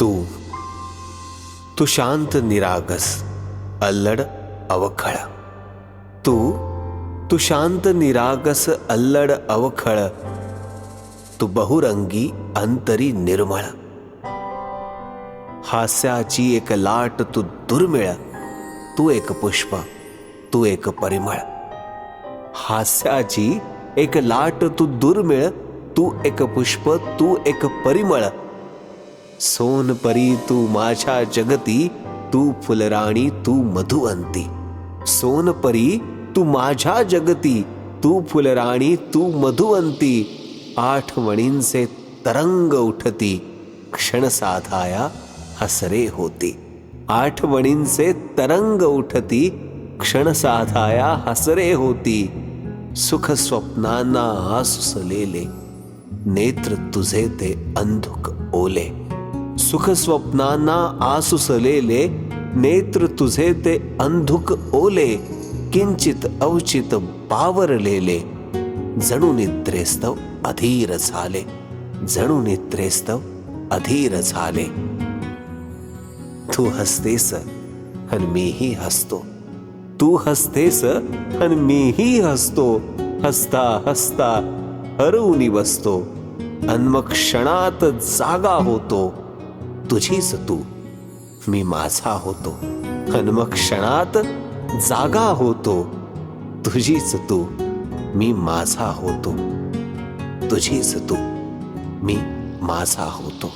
तू तू शांत निरागस अल्लड अवखळ. तू तू शांत निरागस अल्लड अवखळ. तू बहुरंगी अंतरी निर्मळ. हास्याची एक लाट तू दुर्मिळ. तू एक पुष्प तू एक परिमळ. हास्याची एक लाट तू दुर्मिळ. तू एक पुष्प तू एक परिमळ. सोनपरी तू माझ्या जगती, तू फुलराणी तू मधुवंती। सोनपरी तू माझ्या जगती, तू फुलराणी तू मधुवंती। आठवणींचे तरंग उठती, क्षण साधाया हसरे होती। आठवणींचे तरंग उठती, क्षण साधाया हसरे होती। सुख स्वप्नांना आसुसलेले, नेत्र तुझे ते अंधुक ओले। सुख स्वप्नांना आसुसलेले नेत्र तुझे ते अंधुक ओले किंचित अवचित पावरलेले जणू निद्रेस्तव अधीर झाले जणू निद्रेस्तव अधीर झाले तू हसतेस आणि मीही हसतो तू हसतेस आणि मीही हसतो हसता हसता हरवून बसतो अन्मक्षणात क्षणात जागा होतो तुझीच तू मी माझा होतो. आणि मग क्षणात जागा होतो. तुझीच तू मी माझा होतो. तुझीच तू मी माझा होतो.